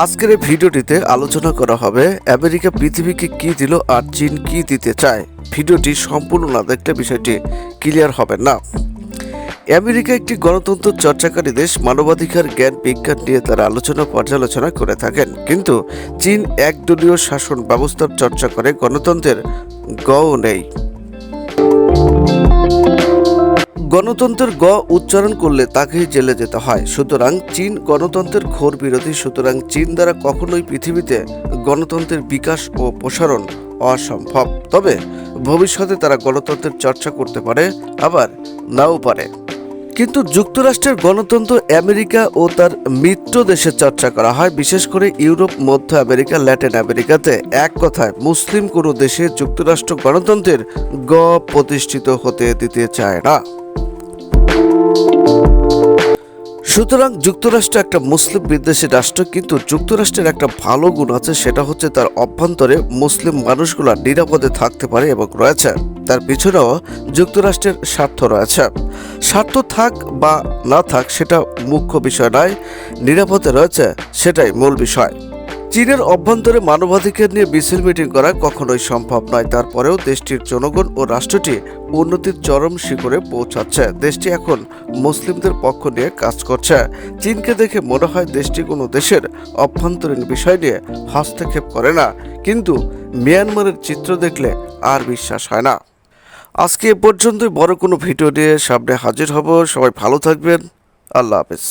আজকের এই ভিডিওটিতে আলোচনা করা হবে আমেরিকা পৃথিবীকে কি দিল আর চীন কি দিতে চায়। ভিডিওটি সম্পূর্ণ না দেখলে বিষয়টি ক্লিয়ার হবে না। আমেরিকা একটি গণতন্ত্র চর্চাকারী দেশ, মানবাধিকার, জ্ঞান, বিজ্ঞান নিয়ে তারা আলোচনা পর্যালোচনা করে থাকেন। কিন্তু চীন একদলীয় শাসন ব্যবস্থার চর্চা করে গণতন্ত্রের গও নেই। গণতন্ত্রের গ উচ্চারণ করলে তাকেই জেলে যেতে হয়। সুতরাং চীন গণতন্ত্রের ঘোর বিরোধী, সুতরাং চীন দ্বারা কখনোই পৃথিবীতে গণতন্ত্রের বিকাশ ও প্রসারণ অসম্ভব। তবে ভবিষ্যতে তারা গণতন্ত্রের চর্চা করতে পারে, আবার নাও পারে। কিন্তু যুক্তরাষ্ট্রের গণতন্ত্র আমেরিকা ও তার মিত্র দেশে চর্চা করা হয়। বিশেষ করে ইউরোপ, মধ্য আমেরিকা, ল্যাটিন আমেরিকাতে এক কথায় মুসলিম কোনো দেশে যুক্তরাষ্ট্র গণতন্ত্রের গ প্রতিষ্ঠিত হতে দিতে চায় না। সুতরাং যুক্তরাষ্ট্র একটা মুসলিম বিদ্বেষী রাষ্ট্র, কিন্তু যুক্তরাষ্ট্রের একটা ভালো গুণ আছে, সেটা হচ্ছে তার অভ্যন্তরে মুসলিম মানুষগুলা নিরাপদে থাকতে পারে এবং রয়েছে। তার পিছনেও যুক্তরাষ্ট্রের স্বার্থ রয়েছে। স্বার্থ থাক বা না থাক, সেটা মুখ্য বিষয় নয়, নিরাপদে রয়েছে, সেটাই মূল বিষয়। চীনের অভ্যন্তরে মানবাধিকার নিয়ে মিছিল মিটিং করা কখনোই সম্ভব নয়। তারপরেও দেশটির জনগণ ও রাষ্ট্রটি উন্নতির চরম শিখরে পৌঁছাচ্ছে। দেশটি এখন মুসলিমদের পক্ষ নিয়ে কাজ করছে। চীনকে দেখে মনে হয় দেশটি কোনো দেশের অভ্যন্তরীণ বিষয় নিয়ে হস্তক্ষেপ করে না। কিন্তু মিয়ানমারের চিত্র দেখলে আর বিশ্বাস হয় না। আজকে এ পর্যন্তই। বড় কোনো ভিডিও নিয়ে সামনে হাজির হব। সবাই ভালো থাকবেন। আল্লাহ হাফেজ।